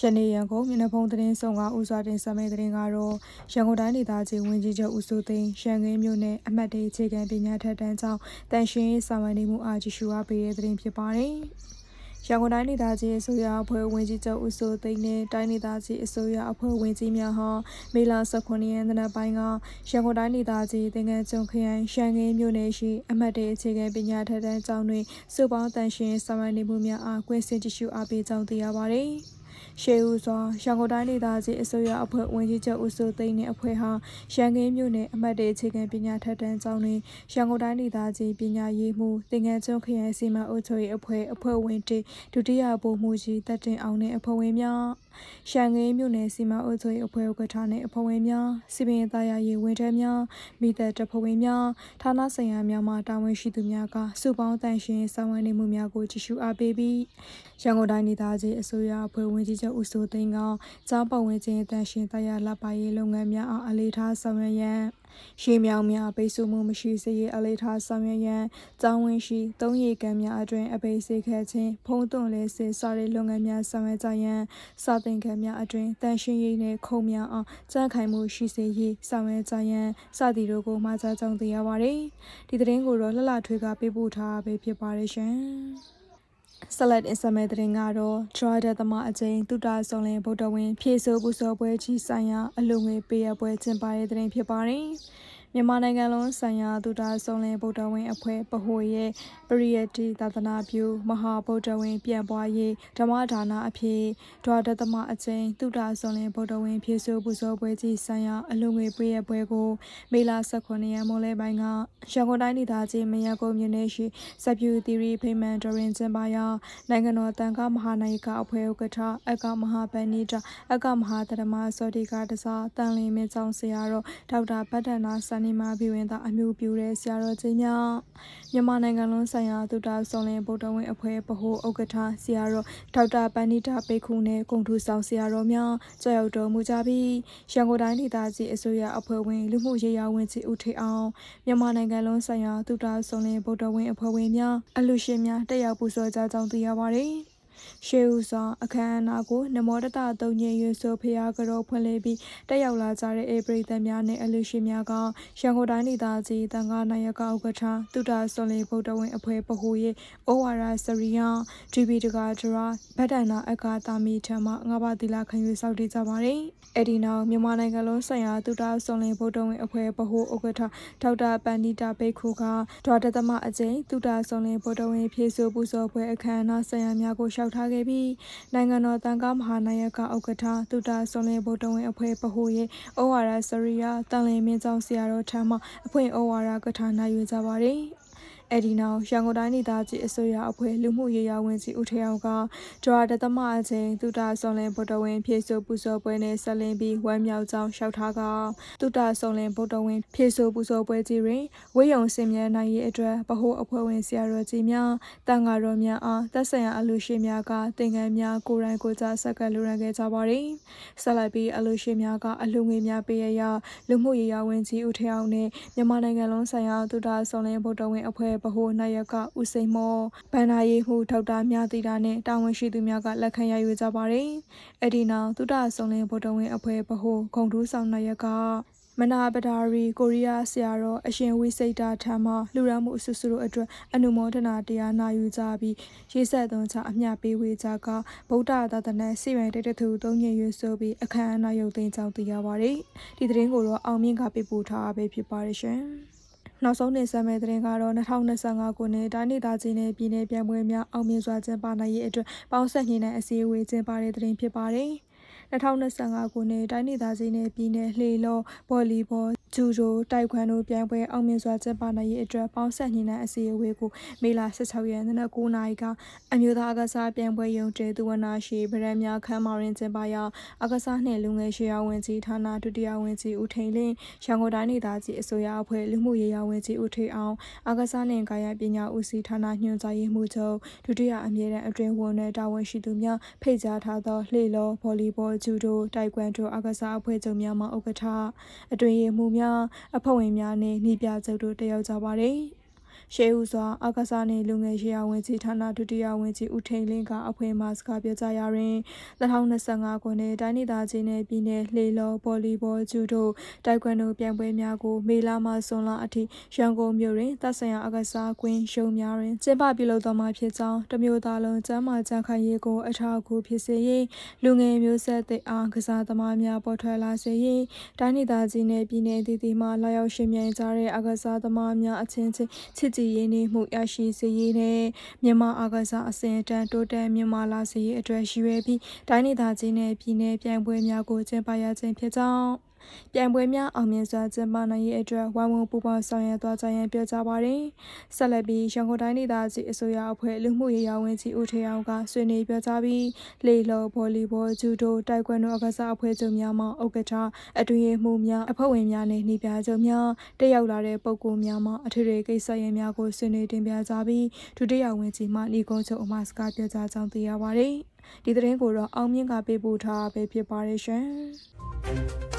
ယနေ့ရန်ကုန်မျက်နှာဖုံးသတင်းဆောင်ကဥစွာတင်ဆက်မယ့်သတင်းကတော့ရန်ကုန်တိုင်းဒေသကြီးဝင်ကြီးချုပ်ဦးစိုးသိန်းရှန်ကင်းမြို့နယ်အမှတ်တေအခြေခံပညာထက်တန်းကျောင်းတန်ရှင်ရေးစာမနေမှုအားကြည့်ရှုအားပေးတဲ့သတင်းဖြစ်ပါတယ်။ရန်ကုန်တိုင်းဒေသကြီးအစိုးရအဖွဲ့ဝင်ကြီးချုပ်ဦးစိုးသိန်းနဲ့တိုင်းဒေသကြီးအစိုးရအဖွဲ့ဝင်ကြီးများဟာမေလ18ရက်နေ့နက်ပိုင်းကရန်ကုန်တိုင်းဒေသကြီးသင်္ကန်းကျွန်းခရိုင်ရှန်ကင်းမြို့နယ်ရှိအမှတ်တေအခြေခံပညာထက်တန်းကျောင်းတွင်စုပေါင်းတန်ရှင်စာမနေမှုများအားကွင်းစင်ကြည့်ရှုအားပေးကြောင်းသိရပါတယ်။ ရှေးဦးစွာရန်ကုန်တိုင်းဒေသကြီးအစိုးရအဖွဲ့ဝင်ကြီးချုပ်ဦးစိုးသိန်းနှင့်အဖွဲ့ဟာရန်ကင်းမြို့နယ်အမှတ်တေအခြေခံပညာထက်တန်းကျောင်းတွင်ရန်ကုန်တိုင်းဒေသကြီးပညာရေးမှူးတင်ငန်းကျွန်းခရိုင်စီမံအုပ်ချုပ်ရေးအဖွဲ့အဖွဲ့ဝင်တေဒုတိယဗိုလ်မှူးကြီးတက်တင်အောင်နှင့်အဖွဲ့ဝင်များရှန်ကင်းမြို့နယ်စီမံအုပ်ချုပ်ရေးအဖွဲ့ဥက္ကဋ္ဌနှင့်အဖွဲ့ဝင်များစီပင်သားရရေးဝန်ထမ်းများမိသက်တပ်ဖွဲ့ဝင်များဌာနဆိုင်ရာများမှတာဝန်ရှိသူများကစုပေါင်းတန်ရှင်ဆောင်ရွက်နေမှုများကိုကြည့်ရှုအားပေးပြီးရန်ကုန်တိုင်းဒေသကြီးအစိုးရအဖွဲ့ဝင်ကြီးချုပ်ဦးစိုးသိန်းကကျောင်းပတ်ဝန်းကျင်တန်ရှင်တရားလက်ပါရေးလုပ်ငန်းများအားအလေးထားဆောင်ရွက်ရန်ရှေးမြောင်များပိတ်ဆို့မှုမရှိစေရေးအလေးထားဆောင်ရွက်ရန်ကျောင်းဝင်းရှိသုံးရီကံများအတွင်အပိတ်စေခဲ့ခြင်းဖုံးသွင်းလေးစေစတဲ့လုပ်ငန်းများဆောင်ရွက်ကြရန်စာသင်ခန်းများအတွင်တန်ရှင်ရေးနှင့်ခုံများအောင်ကြန့်ခိုင်မှုရှိစေရေးဆောင်ရွက်ကြရန်စသည်တို့ကိုမှာကြားကြောင်းသိရပါတယ်ဒီသတင်းကိုတော့လှလှထွေးကပေးပို့ထားပဲဖြစ်ပါတယ်ရှင် ဆက်လက်အစမဲတဲ့ငါတော့ဒရဒသမအကျိန်တုတာဆောင်လင်ဗုဒ္ဓဝင် ဖြည့်ဆို့ပူဇော်ပွဲကြီးဆိုင်ရာအလုံငွေပေးရပွဲကျင်းပတဲ့တဲ့ဖြစ်ပါတယ်။ မြန်မာနိုင်ငံလုံးဆိုင်ရာသုဒ္ဓဆုံးလင်ဗုဒ္ဓဝင်အဖွဲ့ပဟိုရဲ့ပရိယတိသာသနာပြုမဟာဗုဒ္ဓဝင်ပြန်ပွားရေးဓမ္မဒါနအဖြစ်ဒွါဒသမအကျဉ်သုဒ္ဓဆုံးလင်ဗုဒ္ဓဝင်ဖြည့်ဆို့ပူဇော်ပွဲကြီးဆိုင်ရာအလုံငွေပေးရပွဲကိုမေလ18ရက်မိုးလယ်ပိုင်းကရန်ကုန်တိုင်းဒေသကြီးမရကုန်းမြို့နယ်ရှိစပြူသီရီဖိမန်ဒရင်ကျင်းပရာနိုင်ငံတော်တန်ခါမဟာနာယကအဖွဲ့ဥက္ကဋ္ဌအကမဟာပဏိတအကမဟာတရမစောတိကတစားတန်လင်းမင်းကျောင်းဆရာတော်ဒေါက်တာဗတ္တနာစနိမာဘီဝင်သာအမျိုးပြူတဲ့ဆရာတော်ကြီးများမြန်မာနိုင်ငံလုံးဆိုင်ရာသုတဆုံလင်ဗုဒ္ဓဝင်အဖွဲ့ဗဟိုဥက္ကဋ္ဌဆရာတော်ဒေါက်တာပဏိတာပိတ်ခုနဲ့ဂုံထူဆောင်ဆရာတော်များကြောက်ရောက်တော်မူကြပြီးရန်ကုန်တိုင်းဒေသကြီးအစိုးရအဖွဲ့ဝင်လူမှုရေးရာဝန်ကြီးဦးထေအောင်မြန်မာနိုင်ငံလုံးဆိုင်ရာသုတဆုံလင်ဗုဒ္ဓဝင်အဖွဲ့ဝင်များအလူရှင်များတက်ရောက်ပူဇော်ကြကြောင်းသိရပါတယ် ရှေးဦးစွာအခမ်းအနားကိုနမောတတသုံးညရွဆိုဖျားကြောဖွင့်လှစ်ပြီးတက်ရောက်လာကြတဲ့အေပရိသတ်များနဲ့အလူရှင်များကရန်ကုန်တိုင်းဒေသကြီးတန်ခါနာယကဥက္ကဋ္ဌတုဒဆွန်လီဗုဒ္ဓဝင်အဖွဲ့ပဟိုရဲ့ဩဝါဒစရိယဒီဘီတကာဒရာဗဒ္ဒနာအကာတာမီထမငါးပါးသီလခံယူစောင့်တည်ကြပါတယ်။အဲ့ဒီနောက်မြန်မာနိုင်ငံလုံးဆိုင်ရာတုဒဆွန်လီဗုဒ္ဓဝင်အဖွဲ့ပဟိုဥက္ကဋ္ဌဒေါက်တာပန္နိတာဘိက္ခုကဒေါ်တသမအကျိန်တုဒဆွန်လီဗုဒ္ဓဝင်ဖြည့်ဆို့ပူဇော်ပွဲအခမ်းအနားဆိုင်ရာများကိုရှောက်ထားခဲ့ပြီးနိုင်ငံတော်တန်ခါမဟာနာယကဥက္ကဋ္ဌတုဒဆွန်လီဗုဒ္ဓဝင်အဖွဲ့ပဟိုရဲ့ဩဝါဒစရိယတန်လင်းမင်းကျောင်းဆရာတော်ထံမှအဖွင့်ဩဝါဒကထာနာယူကြပါတယ်။ အဲဒီနောက်ရန်ကုန်တိုင်းဒေသကြီးအစိုးရအဖွဲ့လူမှုရေးရာဝန်ကြီးဦးထေအောင်ကဒရာဒသမအချင်းတုဒဆုံလင်ဗုဒ္ဓဝင်ဖြည့်ဆို့ပူဇော်ပွဲနဲ့ဆက်လင်းပြီးဝမ်းမြောက်ကြောင်းလျှောက်ထားကတုဒဆုံလင်ဗုဒ္ဓဝင်ဖြည့်ဆို့ပူဇော်ပွဲကြီးတွင်ဝိယုံစင်မြဲနိုင်ရေးအတွက်ဗဟိုအဖွဲ့ဝင်ဆရာတော်ကြီးများတန်ဃာတော်များအားသက်ဆိုင်ရာအလူရှင်များကသင်္ကန်းများကိုယ်တိုင်ကိုယ်ကြဆက်ကလူရန်ခဲ့ကြပါသည်ဆက်လက်ပြီးအလူရှင်များကအလူငွေများပေးရရလူမှုရေးရာဝန်ကြီးဦးထေအောင်နဲ့မြန်မာနိုင်ငံလုံးဆိုင်ရာတုဒဆုံလင်ဗုဒ္ဓဝင်အဖွဲ့ဗဟိုနာယကဦးစိန်မောဗန္နာရေးမှုထောက်တာမြသီတာနဲ့တာဝန်ရှိသူများကလက်ခံရယူကြပါတယ်။အဲ့ဒီနောက်သုဒဆုံလင်းဗုဒ္ဓဝင်အဖွဲ့ဗဟိုဂုံထူးဆောင်နာယကမနာပဒါရီကိုရီးယားဆရာတော်အရှင်ဝိစိတ်တာထံမှလူရမှုအဆူဆူတို့အတွက်အနုမောဒနာတရားနာယူကြပြီးရေးဆက်သွန်းချအမျှပေးဝေကြကဗုဒ္ဓသာသနာစီရင်တဲ့သူသုံးညရွဆိုပြီးအခမ်းအနားရုပ်သိမ်းကြောင်းသိရပါတယ်။ဒီသတင်းကိုတော့အောင်မြင့်ကပေးပို့ထားပဲဖြစ်ပါတယ်ရှင်။ နောက်ဆုံးတင်ဆက်မယ့်သတင်းကတော့2025ခုနှစ်တိုင်းဒေသကြီးနယ်ပြည်နယ်ပြန်ပွဲများအောင်မြင်စွာကျင်းပနိုင်ရေးအတွက်ပေါင်းဆက်ညှိနှိုင်းအစည်းအဝေးကျင်းပတဲ့သတင်းဖြစ်ပါတယ်။2025ခုနှစ်တိုင်းဒေသကြီးနယ်ပြည်နယ်လှေလောဗော်လီဘောဂျူဒိုတိုက်ခွန်းတို့ပြိုင်ပွဲအောင်မြင်စွာကျင်းပနိုင်ရေးအတွက်ပေါင်းဆက်ညှိနှိုင်းအစည်းအဝေးကိုမေလ16ရက်နေ့နက်9:00နာရီကအမျိုးသားအကစားပြိုင်ပွဲရုံတဲသူဝနာရှိဗရန်များခမ်းမော်ရင်ကျင်းပရာအကစားနှင့်လူငယ်ရှေးရဝင်ကြီးဌာနဒုတိယဝင်ကြီးဦးထိန်လင်းရန်ကုန်တိုင်းဒေသကြီးအစိုးရအဖွဲ့လူမှုရေးရာဝန်ကြီးဦးထိန်အောင်အကစားနှင့်ကာယပညာဦးစီးဌာနညွှန်ကြားရေးမှူးချုပ်ဒုတိယအမြဲတမ်းအတွင်းဝန်နဲ့တာဝန်ရှိသူများဖိတ်ကြားထားသောလှေလောဗော်လီဘောဂျူဒိုတိုက်ကွမ်ဒိုအကစားအဖွဲ့ချုပ်များမှဥက္ကဋ္ဌအတွင်ရေးမှူးများအဖွဲ့ဝင်များနှင့်နှီးပြချုပ်တို့တက်ရောက်ကြပါသည် ရှေးဦးစွာအာကစားနှင့်လူငယ်ရေးရာဝန်ကြီးဌာနဒုတိယဝန်ကြီးဦးထိန်လင်းကအဖွဲ့မှစကားပြောကြားရာတွင်2025ခုနှစ်တိုင်းဒေသကြီးနယ်ပြည်နယ်လှေလော်ဗော်လီဘောဂျူဒိုတိုက်ကွမ်ဒိုပြိုင်ပွဲများကိုမေလမှဇွန်လအထိရန်ကုန်မြို့တွင်သက်ဆိုင်ရာအကစားကွင်းရုံများတွင်ကျင်းပပြုလုပ်သွားမှာဖြစ်ကြောင်းတမျိုးသားလုံးကျမ်းမာကြံ့ခိုင်ရေးကိုအထောက်အကူဖြစ်စေရေးလူငယ်မျိုးဆက်သစ်အားကစားသမားများပေါ်ထွက်လာစေရေးတိုင်းဒေသကြီးနယ်ပြည်နယ်တည်တည်မှလာရောက်ရှင်ပြိုင်ကြတဲ့အကစားသမားများအချင်းချင်းချစ်ကြည်ရင်းနှီးမှုရရှိစေရေးနဲ့မြန်မာအကစားအစဉ်အတန်းတိုးတက်မြင့်မားလာစေရေးအတွက်ရည်ရွယ်ပြီးတိုင်းဒေသကြီးနယ်ပြည်နယ်ပြိုင်ပွဲများကိုကျင်းပရခြင်းဖြစ်ကြောင်း ပြိုင်ပွဲများအောင်မြင်စွာကျင်းပနိုင်ရေးအတွက်ဝိုင်းဝန်းပူးပေါင်းဆောင်ရွက်သွားကြရန်ပြောကြားပါတယ်။ဆက်လက်ပြီးရန်ကုန်တိုင်းဒေသကြီးအစိုးရအဖွဲ့လူမှုရေးရာဝန်ကြီးဦးထေအောင်ကဆွေးနွေးပြောကြားပြီးလေလော်ဗော်လီဘောဂျူဒိုတိုက်ကွမ်ဒိုအကစားအဖွဲ့ချုပ်များမှဥက္ကဋ္ဌအတွင်းရေးမှူးများအဖွဲ့ဝင်များနဲ့နှီးပြချုပ်များတက်ရောက်လာတဲ့ပုဂ္ဂိုလ်များမှအထွေထွေကိစ္စရပ်များကိုဆွေးနွေးတင်ပြကြပြီးဒုတိယဝန်ကြီးမှညီကုန်းချုပ်အမစကားပြောကြားကြောင်းသိရပါတယ်။ဒီသတင်းကိုတော့အောင်မြင့်ကပေးပို့ထားပဲဖြစ်ပါတယ်ရှင်။